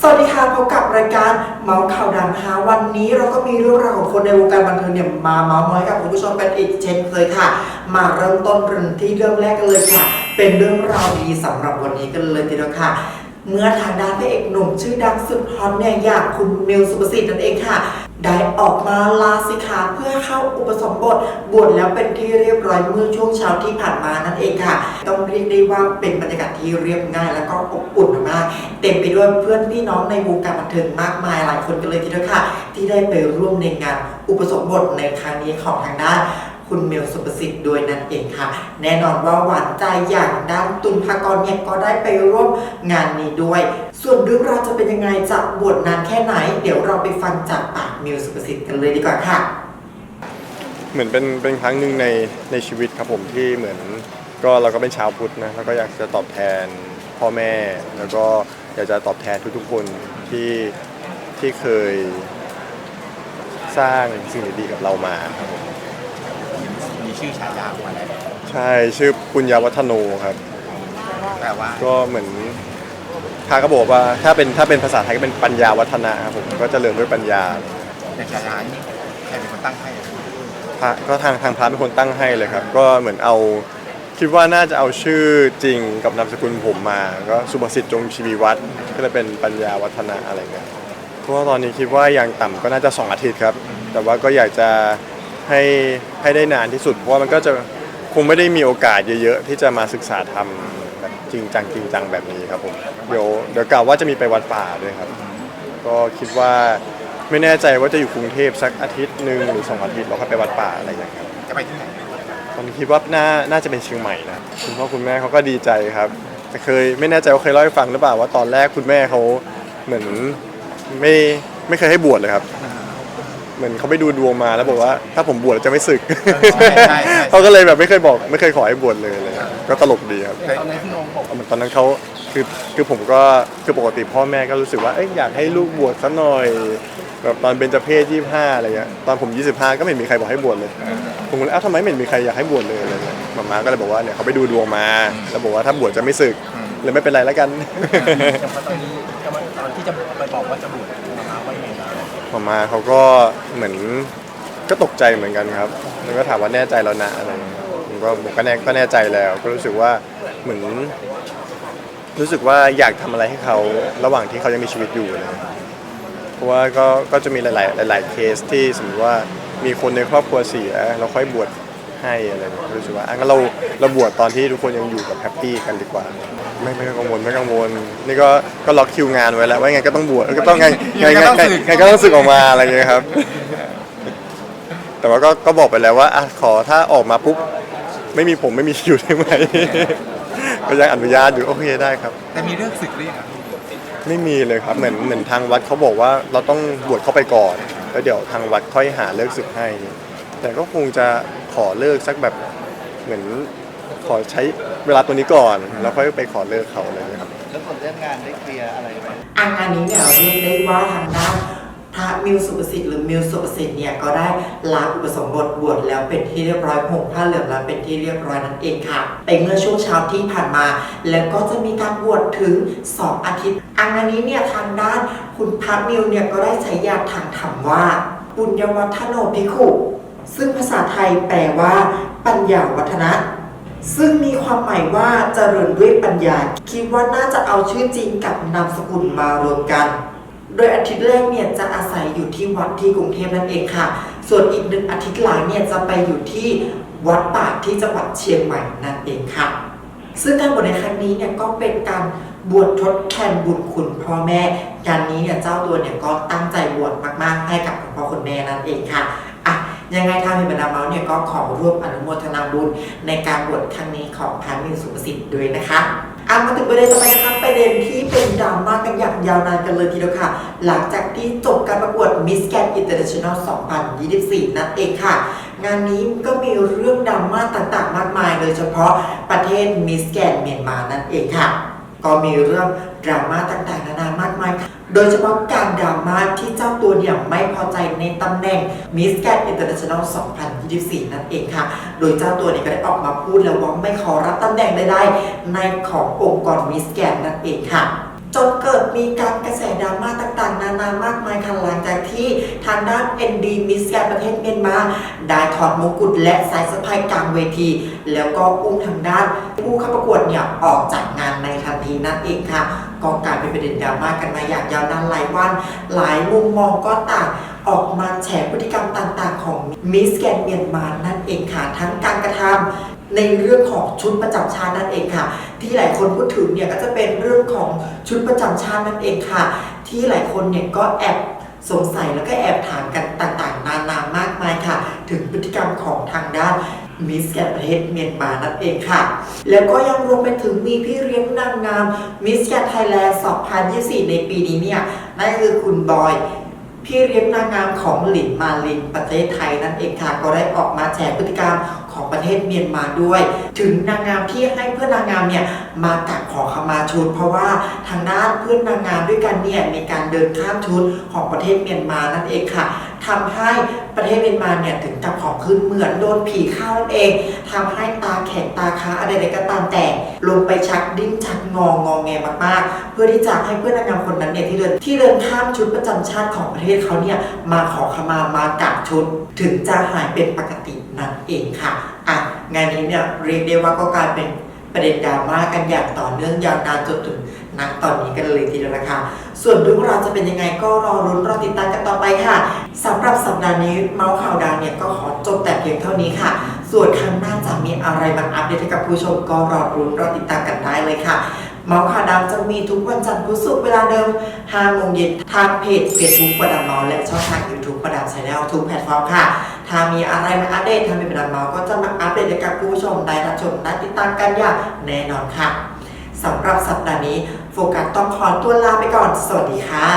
สวัสดีค่ะพบกับรายการเมาส์ข่าวดังนะคะวันนี้เราก็มีเรื่องราวของคนในวงการบันเทิงเนี่ยมาเมาส์มอยกับคุณผู้ชมกันอีกเช่นเคยค่ะ มาเริ่มต้นเรื่องที่เรื่องแรกกันเลยค่ะ เป็นเรื่องราวดีสำหรับวันนี้กันเลยทีเดียวค่ะเมื่อทางด้านพระเอกหนุ่มชื่อดังสุดฮอตเนี่ยอย่างคุณมิวสุประสิทธิ์นั่นเองค่ะ ได้ออกมาลาสิกขาเพื่อเข้าอุปสมบทบวชแล้วเป็นที่เรียบร้อยเมื่อช่วงเช้าที่ผ่านมานั่นเองค่ะ ต้องเรียกได้ว่าเป็นบรรยากาศที่เรียบง่าย แล้วก็อบอุ่นมากๆเต็มไปด้วยเพื่อนพี่น้องในวงการบันเทิงมากมายหลายคนกันเลยทีเดียวค่ะ ที่ได้ไปร่วมในงานอุปสมบทในครั้งนี้ของทางด้าน คุณเมลสุประสิทธิ์ด้วยนั่นเองค่ะ แน่นอนว่าหวานใจอย่างด้านตุลภากรเนี่ยก็ได้ไปร่วมงานนี้ด้วย ส่วนเรื่องราวจะเป็นยังไงจะบวชนานแค่ไหน เดี๋ยวเราไปฟังจากปากเมลสุประสิทธิ์กันเลยดีกว่าค่ะ เหมือนเป็นเป็นครั้งหนึ่งในในชีวิตครับผมที่เหมือนก็เราก็เป็นชาวพุทธนะแล้วก็อยากจะตอบแทนพ่อแม่ แล้วก็อยากจะตอบแทนทุกๆคนที่ที่เคยสร้างสิ่งดีๆกับเรามาครับผม มีชื่อฉายาของมันแล้วใช่ชื่อปุญญาวัฒโนครับ แปลว่าก็เหมือนทาก็บอกว่าถ้าเป็นถ้าเป็นภาษาไทยก็เป็นปัญญาวัฒนะครับผมก็เจริญด้วยปัญญาในฉายานี้ใครเป็นคนตั้งให้อะพระก็ทางทางพระเป็นคนตั้งให้เลยครับ ก็เหมือนเอาคิดว่าน่าจะเอาชื่อจริงกับนามสกุลผมมา ก็สุภสิทธิ์จงชีวีวัฒน์ก็เลยเป็นปัญญาวัฒนะอะไรเงี้ยเพราะว่าตอนนี้คิดว่าอย่างต่ำก็น่าจะ2อาทิตย์ครับ แต่ว่าก็อยากจะ ให้ให้ได้นานที่สุด เพราะว่ามันก็จะคงไม่ได้มีโอกาสเยอะๆ ที่จะมาศึกษาทำแบบจริงจังจริงจังแบบนี้ครับผมเดี๋ยวเดี๋ยวกล่าวว่าจะมีไปวัดป่าด้วยครับ ก็คิดว่าไม่แน่ใจว่าจะอยู่กรุงเทพสักอาทิตย์หนึ่งหรือสองอาทิตย์เราค่อยไปวัดป่าอะไรอย่างเงี้ยครับจะไปที่ไหนตอนนี้คิดว่าน่าน่าจะเป็นเชียงใหม่นะคุณพ่อคุณแม่เขาก็ดีใจครับแต่เคยไม่แน่ใจว่าเคยเล่าให้ฟังหรือเปล่าว่าตอนแรกคุณแม่เขาเหมือนไม่ไม่เคยให้บวชเลยครับ เหมือนเขาไปดูดวงมาแล้วบอกว่า ถ้าผมบวชแล้วจะไม่สึกเขาก็เลยแบบไม่เคยบอก ไม่เคยขอให้บวชเลยเลยครับก็ตลกดีครับ ตอนนั้นพี่นงบอกเหมือนตอนนั้นเขาคือคือผมก็คือปกติพ่อแม่ก็รู้สึกว่าเอ้ยอยากให้ลูกบวชสักหน่อยแบบตอนเบญจเพศยี่ห้าอะไรเงี้ยตอนผม 25 ก็ไม่มีใครบอกให้บวชเลย ผมก็เลยเอ้าทำไมไม่มีใครอยากให้บวชเลยอะไรเงี้ยมาม่าก็เลยบอกว่าเนี่ยเขาไปดูดวงมา แล้วบอกว่าถ้าบวชจะไม่สึกเลยไม่เป็นไรแล้วกัน แต่ว่าตอนนี้ตอนที่จะไปบอกว่าจะบวชมามาไว้ไง ผมมาเขาก็เหมือนก็ตกใจเหมือนกันครับแล้วก็ถามว่าแน่ใจแล้วนะอะไรเงี้ยผมก็ผมก็แน่ก็แน่ใจแล้ว ก็รู้สึกว่าเหมือน รู้สึกว่าอยากทำอะไรให้เขาระหว่างที่เขายังมีชีวิตอยู่นะ เพราะว่าก็ก็จะมีหลาย ๆ หลาย ๆ เคสที่สมมติว่ามีคนในครอบครัวเสียเราค่อยบวช ให้อะไรแบบนี้รู้สึกว่าอะงั้นเราเราบวชตอนที่ทุกคนยังอยู่กับแฮปปี้กันดีกว่า ไม่ไม่กังวลไม่กังวลนี่ก็ก็ล็อกคิวงานไว้แล้วว่าไงก็ต้องบวชก็ต้องไงไงไงไงไงก็ต้องสึกออกมาอะไรอย่างเงี้ยครับ แต่ว่าก็ก็บอกไปแล้วว่าอะขอถ้าออกมาปุ๊บไม่มีผมไม่มีอยู่ได้ไหมก็ยังอนุญาตอยู่โอเคได้ครับ แต่มีเรื่องศึกหรือยังอะไม่มีเลยครับเหมือนเหมือนทางวัดเขาบอกว่าเราต้องบวชเข้าไปก่อน แล้วเดี๋ยวทางวัดค่อยหาเลิกศึกให้ แต่ก็คงจะ ขอเลิกสักแบบเหมือนขอใช้เวลาตัวนี้ก่อน แล้วค่อยไปขอเลิกเขาอะไรอย่างเงี้ยครับ แล้วส่วนเรื่องงานได้เคลียร์อะไรไหม อันงานนี้เนี่ยเรียกได้ว่าทางด้านพระมิวสุประสิทธิ์หรือมิวสุประสิทธิ์เนี่ยก็ได้ลาอุปสมบทบวชแล้วเป็นที่เรียบร้อยห่มผ้าเหลืองแล้วเป็นที่เรียบร้อยนั่นเองค่ะไปเมื่อช่วงเช้าที่ผ่านมา แล้วก็จะมีการบวชถึง 2 อาทิตย์ อันงานนี้เนี่ยทางด้านคุณพระมิวเนี่ยก็ได้ใช้ยาทางธรรมว่า ปุญญวัฒโนภิกขุ ซึ่งภาษาไทยแปลว่า ปัญญาวัฒนะ ซึ่งมีความหมายว่าเจริญด้วยปัญญา คิดว่าน่าจะเอาชื่อจริงกับนามสกุลมารวมกัน โดยอาทิตย์แรกเนี่ยจะอาศัยอยู่ที่วัดที่กรุงเทพนั่นเองค่ะ ส่วนอีกหนึ่งอาทิตย์หลังเนี่ยจะไปอยู่ที่วัดป่าที่จังหวัดเชียงใหม่นั่นเองค่ะ ซึ่งการบวชในครั้งนี้เนี่ยก็เป็นการบวชทดแทนบุญคุณพ่อแม่การนี้เนี่ยเจ้าตัวเนี่ยก็ตั้งใจบวชมากๆ ให้กับคุณพ่อคุณแม่นั่นเองค่ะอะ ยังไงทางเพจบรรดาเมาส์เนี่ยก็ขอร่วมอนุโมทนาบุญในการบวชครั้งนี้ของพระมิวสุประสิทธิ์ด้วยนะคะอะมาถึงประเด็นต่อไปนะคะประเด็นที่เป็นดราม่ากันอย่างยาวนานกันเลยทีเดียวค่ะ หลังจากที่จบการประกวด Miss Grand International 2024 นั่นเองค่ะ งานนี้ก็มีเรื่องดราม่าต่างๆ มากมาย โดยเฉพาะประเทศมิสแกนเมียนมานั่นเองค่ะ ก็มีเรื่องดราม่าต่างๆนานามากมาย โดยเฉพาะการดราม่าที่เจ้าตัวเนี่ยไม่พอใจในตำแหน่ง Miss Grand International 2024 นั่นเองค่ะ โดยเจ้าตัวเนี่ยก็ได้ออกมาพูดแล้วว่าไม่ขอรับตำแหน่งใดๆในขององค์กร Miss Grand นั่นเองค่ะ จนเกิดมีการกระแสดราม่าต่างๆ นานามากมายค่ะหลังจากที่ทางด้าน ND Miss Grand ประเทศเมียนมาได้ถอดมงกุฎและสายสะพายกลางเวที แล้วก็อุ้มทางด้านผู้เข้าประกวดเนี่ยออกจากงานในทันทีนั่นเองค่ะก็กลายเป็นประเด็นดราม่ากันมาอย่างยาวนานหลายวัน หลายมุมมองก็ต่าง ออกมาแฉพฤติกรรมต่างๆ ของมิสแกนเมียนมานั่นเองค่ะทั้งการกระทำในเรื่องของชุดประจำชาตินั่นเองค่ะ ที่หลายคนพูดถึงเนี่ยก็จะเป็นเรื่องของชุดประจำชาตินั่นเองค่ะ ที่หลายคนเนี่ยก็แอบสงสัยแล้วก็แอบถามกันต่างๆ นานามากมายค่ะ ถึงพฤติกรรมของทางด้านมิสแกนประเทศเมียนมานั่นเองค่ะ แล้วก็ยังรวมไปถึงมีพี่เลี้ยงนางงามมิสแกนไทยแลนด์ 2024 ในปีนี้เนี่ยนั่นคือคุณบอย พี่เลี้ยงนางงามของหลินมาลินประเทศไทยนั่นเองค่ะก็ได้ออกมาแฉพฤติกรรมของประเทศเมียนมาด้วย ถึงนางงามที่ให้เพื่อนนางงามเนี่ยมากักขอขมาชุด เพราะว่าทางด้านเพื่อนนางงามด้วยกันเนี่ยมีการเดินข้ามชุดของประเทศเมียนมานั่นเองค่ะทำให้ประเทศเมียนมาเนี่ยถึงกับของขึ้นเหมือนโดนผีเข้านั่นเองทำให้ตาแข็งตาค้าอะไรใดก็ตามแต่ ลงไปชักดิ้นชักงองงองแงมากๆ เพื่อที่จะให้เพื่อนนางงามคนนั้นเนี่ยที่เดินที่เดินข้ามชุดประจำชาติของประเทศเขาเนี่ยมาขอขมามากักชุด ถึงจะหายเป็นปกตินั่นเองค่ะอะงานนี้เนี่ยเรียกได้ว่าก็กลายเป็นประเด็นดราม่ากันอย่างต่อเนื่องยาวนานจนถึงณตอนนี้กันเลยทีเดียวนะคะส่วนเรื่องราวจะเป็นยังไงก็รอรุ้นรอติดตามกันต่อไปค่ะสำหรับสัปดาห์นี้เมาส์ข่าวดังเนี่ยก็ขอจบแต่เพียงเท่านี้ค่ะ ส่วนครั้งหน้าจะมีอะไรมาอัปเดตให้กับผู้ชมก็รอรุ้นรอติดตามกันได้เลยค่ะ เมาส์ข่าวดังจะมีทุกวันจันทร์พุธศุกร์เวลาเดิม5โมงเย็นทางเพจ Facebook ประดามเมาและช่องทาง YouTube ประดามชาแนลทุกแพลตฟอร์มค่ะ ถ้ามีอะไรมาอัปเดตทางเป็นประดามเมาก็จะมาอัปเดตให้กับผู้ชมได้รับชมและติดตามกันอย่างแน่นอนค่ะสำหรับสัปดาห์นี้โฟกัสต้องขอตัวลาไปก่อน สวัสดีค่ะ